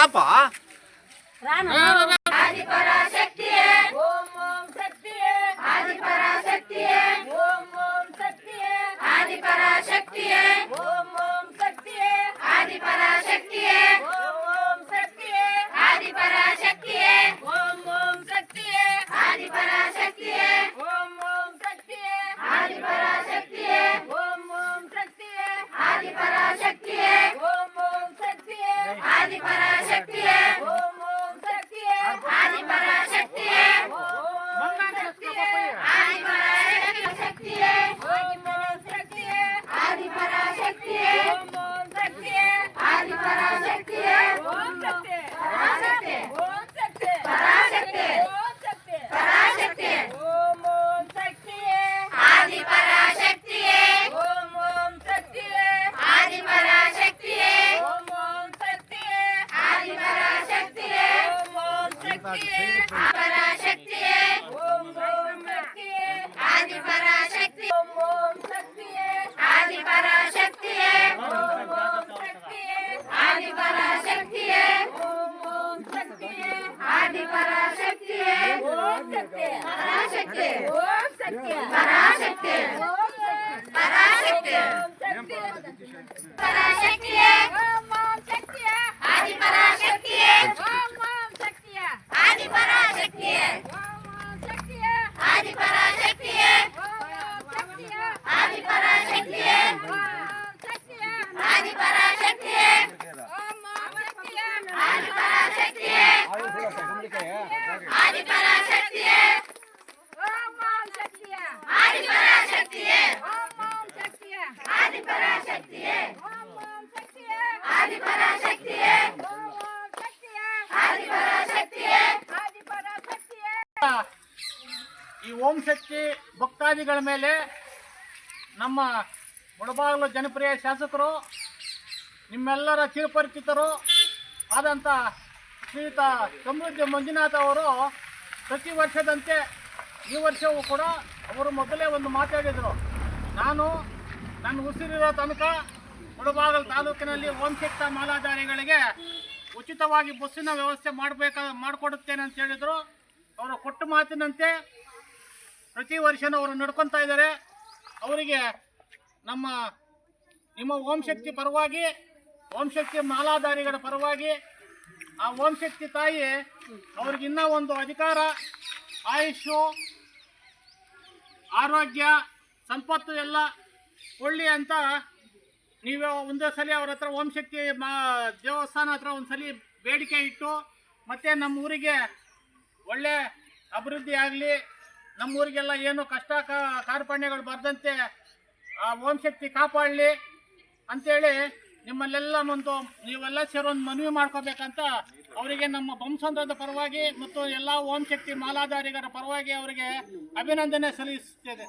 ராப்பா பராசக்தியே பராசக்தியே ஓம் ஓம் சக்தியே ஆதி பராசக்தி ஓம் ஓம் சக்தியே ஆதி பராசக்தியே ஓம் ஓம் சக்தியே ஆதி பராசக்தியே ஓம் ஓம் சக்தியே ஆதி பராசக்தியே ஓம் சக்தியே பராசக்தி ஓம் சக்தியே பராசக்தி ஓம் பராசக்தி பராசக்தி ಈ ಓಂ ಶಕ್ತಿ ಭಕ್ತಾದಿಗಳ ಮೇಲೆ ನಮ್ಮ ಮುಳಬಾಗಿಲು ಜನಪ್ರಿಯ ಶಾಸಕರು, ನಿಮ್ಮೆಲ್ಲರ ಚಿರಪರಿಚಿತರು ಆದಂಥ ಶ್ರೀಯುತ ಸಮೃದ್ಧಿ ಮಂಜುನಾಥ್ ಅವರು ಪ್ರತಿ ವರ್ಷದಂತೆ ಈ ವರ್ಷವೂ ಕೂಡ ಅವರು ಮೊದಲೇ ಒಂದು ಮಾತಾಡಿದರು. ನಾನು ನನ್ನ ಉಸಿರಿರೋ ತನಕ ಮುಳಬಾಗಲ್ ತಾಲೂಕಿನಲ್ಲಿ ಓಂ ಶಕ್ತ ಮಾಲಾಧಾರಿಗಳಿಗೆ ಉಚಿತವಾಗಿ ಬಸ್ಸಿನ ವ್ಯವಸ್ಥೆ ಮಾಡಬೇಕಾದ ಮಾಡಿಕೊಡುತ್ತೇನೆ ಅಂತ ಹೇಳಿದರು. ಅವರ ಕೊಟ್ಟ ಮಾತಿನಂತೆ ಪ್ರತಿ ವರ್ಷನೂ ಅವರು ನಡ್ಕೊತಾ ಇದ್ದಾರೆ. ಅವರಿಗೆ ನಮ್ಮ, ನಿಮ್ಮ ಓಂ ಶಕ್ತಿ ಪರವಾಗಿ, ಓಂ ಶಕ್ತಿ ಮಾಲಾಧಾರಿಗಳ ಪರವಾಗಿ, ಆ ಓಂ ಶಕ್ತಿ ತಾಯಿ ಅವ್ರಿಗೆ ಇನ್ನೂ ಒಂದು ಅಧಿಕಾರ ಆಯುಷು ಆರೋಗ್ಯ, ಸಂಪತ್ತು ಎಲ್ಲ ಕೊಳ್ಳಿ ಅಂತ ನೀವು ಒಂದೇ ಸಲ ಅವ್ರ ಹತ್ರ ಓಂ ಶಕ್ತಿ ಮಾ, ದೇವಸ್ಥಾನ ಹತ್ರ ಒಂದು ಸಲ ಬೇಡಿಕೆ ಇಟ್ಟು ಮತ್ತು ನಮ್ಮ ಊರಿಗೆ ಒಳ್ಳೆ ಅಭಿವೃದ್ಧಿ ಆಗಲಿ, ನಮ್ಮೂರಿಗೆಲ್ಲ ಏನು ಕಷ್ಟ ಕಾರ್ಪಣ್ಯಗಳು ಬರದಂತೆ ಆ ಓಂ ಶಕ್ತಿ ಕಾಪಾಡಲಿ ಅಂತೇಳಿ ನಿಮ್ಮಲ್ಲೆಲ್ಲ ಒಂದು ನೀವೆಲ್ಲ ಸೇರೊಂದು ಮನವಿ ಮಾಡ್ಕೋಬೇಕಂತ ಅವರಿಗೆ ನಮ್ಮ ಬಂಸಂದ್ರದ ಪರವಾಗಿ ಮತ್ತು ಎಲ್ಲ ಓಂ ಶಕ್ತಿ ಮಾಲಾಧಾರಿಗರ ಪರವಾಗಿ ಅವರಿಗೆ ಅಭಿನಂದನೆ ಸಲ್ಲಿಸುತ್ತೇನೆ.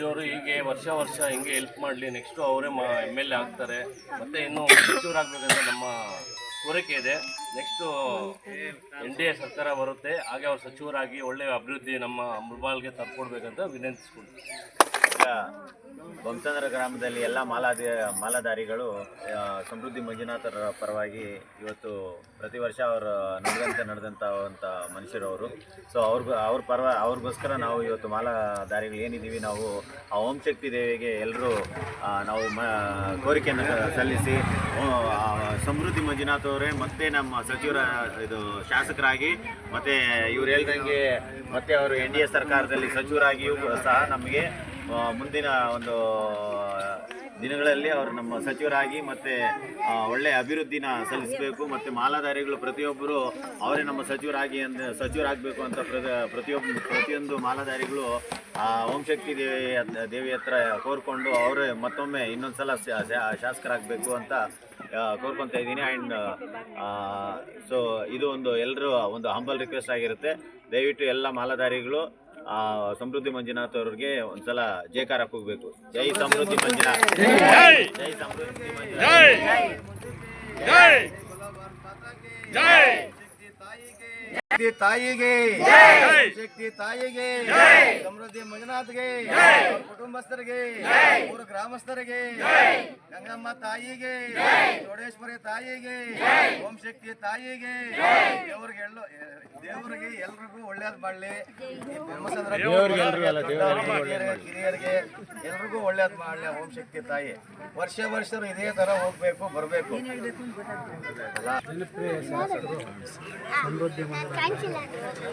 ಇವರು ಹೀಗೆ ವರ್ಷ ವರ್ಷ ಹಿಂಗೆ ಹೆಲ್ಪ್ ಮಾಡಲಿ ನೆಕ್ಸ್ಟು ಅವರೇ ಎಂ ಎಲ್ ಎ ಆಗ್ತಾರೆ, ಮತ್ತು ಇನ್ನೂ ನಮ್ಮ ಕೋರಿಕೆ ಇದೆ. ನೆಕ್ಸ್ಟು ಎನ್ ಡಿ ಎ ಸರ್ಕಾರ ಬರುತ್ತೆ. ಹಾಗೆ ಅವ್ರು ಸಚಿವರಾಗಿ ಒಳ್ಳೆಯ ಅಭಿವೃದ್ಧಿ ನಮ್ಮ ಮುಳ್ಬಾಲ್ಗೆ ತರ್ಕೊಡ್ಬೇಕಂತ ವಿನಂತಿಸ್ಕೊಳ್ತೀವಿ ಈಗ ಬಂಸಂದ್ರ ಗ್ರಾಮದಲ್ಲಿ ಎಲ್ಲ ಮಾಲಾದಿ ಮಾಲಾಧಾರಿಗಳು ಸಮೃದ್ಧಿ ಮಂಜುನಾಥರ ಪರವಾಗಿ ಇವತ್ತು ಪ್ರತಿ ವರ್ಷ ಅವರು ನಡೆದಂತೆ ನಡೆದಂಥ ಮನುಷ್ಯರು ಅವರು. ಸೊ ಅವ್ರಿಗೂ, ಅವ್ರ ಪರ್ವ, ಅವ್ರಿಗೋಸ್ಕರ ನಾವು ಇವತ್ತು ಮಾಲಾಧಾರಿಗಳು ಏನಿದ್ದೀವಿ, ನಾವು ಆ ಓಂ ಶಕ್ತಿ ದೇವಿಗೆ ಎಲ್ಲರೂ ನಾವು ಮ, ಕೋರಿಕೆಯನ್ನು ಸಲ್ಲಿಸಿ ಸಮೃದ್ಧಿ ಮಂಜುನಾಥ್ ಅವರೇ, ಮತ್ತೆ ನಮ್ಮ ಸಚಿವರ ಇದು ಶಾಸಕರಾಗಿ, ಮತ್ತು ಇವ್ರು ಹೇಳ್ದಂಗೆ ಮತ್ತೆ ಅವರು ಎನ್ ಡಿ ಎ ಸರ್ಕಾರದಲ್ಲಿ ಸಚಿವರಾಗಿಯೂ ಸಹ ನಮಗೆ ಮುಂದಿನ ಒಂದು ದಿನಗಳಲ್ಲಿ ಅವರು ನಮ್ಮ ಸಚಿವರಾಗಿ ಮತ್ತೆ ಒಳ್ಳೆಯ ಅಭಿವೃದ್ಧಿನ ಸಲ್ಲಿಸಬೇಕು ಮತ್ತು ಮಾಲಾಧಾರಿಗಳು ಪ್ರತಿಯೊಬ್ಬರು ಅವರೇ ನಮ್ಮ ಸಚಿವರಾಗಿ ಅಂದ, ಸಚಿವರಾಗಬೇಕು ಅಂತ ಪ್ರ- ಪ್ರತಿಯೊಬ್ಬ, ಪ್ರತಿಯೊಂದು ಮಾಲಾಧಾರಿಗಳು ಓಂಶಕ್ತಿ ದೇವಿ ದೇವಿ ಹತ್ರ ಕೋರ್ಕೊಂಡು ಅವರೇ ಮತ್ತೊಮ್ಮೆ ಇನ್ನೊಂದು ಸಲ ಶಾಸಕರಾಗಬೇಕು ಅಂತ ಕೋರ್ಕೊತಾ ಇದ್ದೀನಿ. ಆ್ಯಂಡ್ ಸೊ ಇದು ಒಂದು ಎಲ್ಲರೂ ಒಂದು ಹಂಬಲ್ ರಿಕ್ವೆಸ್ಟ್ ಆಗಿರುತ್ತೆ. ದಯವಿಟ್ಟು ಎಲ್ಲ ಮಾಲಾಧಾರಿಗಳು ಆ, ಸಮೃದ್ಧಿ ಮಂಜುನಾಥ್ ಅವ್ರಿಗೆ ಒಂದ್ಸಲ ಜೇಕಾರ ಹೋಗ್ಬೇಕು ಜೈ ಸಮೃದ್ಧಿ ಮಂಜುನಾಥ್. ಜೈ. ಸಮೃದ್ಧಿ ಮಂಜುನಾಥ್. ಜೈ. ಜೈ. ಶಕ್ತಿ ತಾಯಿಗೆ. ಶಕ್ತಿ ತಾಯಿಗೆ. ಸಮೃದ್ಧಿ ಮಂಜುನಾಥ್ಗೆ. ಕುಟುಂಬಸ್ಥರಿಗೆ. ಊರ ಗ್ರಾಮಸ್ಥರಿಗೆ. ಗಂಗಮ್ಮ ತಾಯಿಗೆ. ಚೋಡೇಶ್ವರಿ ತಾಯಿಗೆ. ಓಂ ಶಕ್ತಿ ತಾಯಿಗೆ. ದೇವ್ರಿಗೆ ಎಲ್ಲೋ ದೇವರಿಗೆ ಎಲ್ರಿಗೂ ಒಳ್ಳೇದ್ ಮಾಡ್ಲಿ. ಹಿರಿಯರಿಗೆ ಎಲ್ರಿಗೂ ಒಳ್ಳೇದ್ ಮಾಡ್ಲಿ ಓಂ ಶಕ್ತಿ ತಾಯಿ. ವರ್ಷ ವರ್ಷ ಇದೇ ತರ ಹೋಗ್ಬೇಕು ಬರ್ಬೇಕು.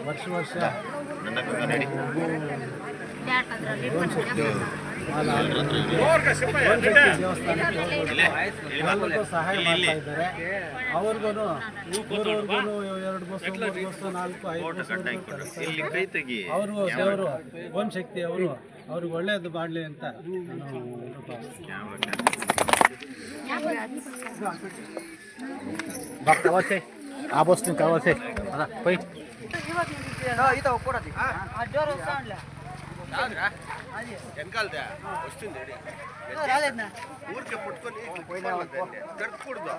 ವರ್ಷ ವರ್ಷ. ಎಲ್ಲರಿಗೂ ಸಹಾಯ ಮಾಡ್ತಾ ಇದ್ದಾರೆ ಅವ್ರಿಗೂ ಎರಡು ಬಸ್ಸು ನಾಲ್ಕು ಐದು ಅವರು ದೇವರು ಓಂ ಶಕ್ತಿ ಅವರು ಅವ್ರಿಗೆ ಒಳ್ಳೇದು ಮಾಡಲಿ ಅಂತ. ಆ ಬಸ್ ಅದ ಪೈ వెనకాలదా. వస్తుంది ఊరికే పుట్టుకొని గడపకూడదు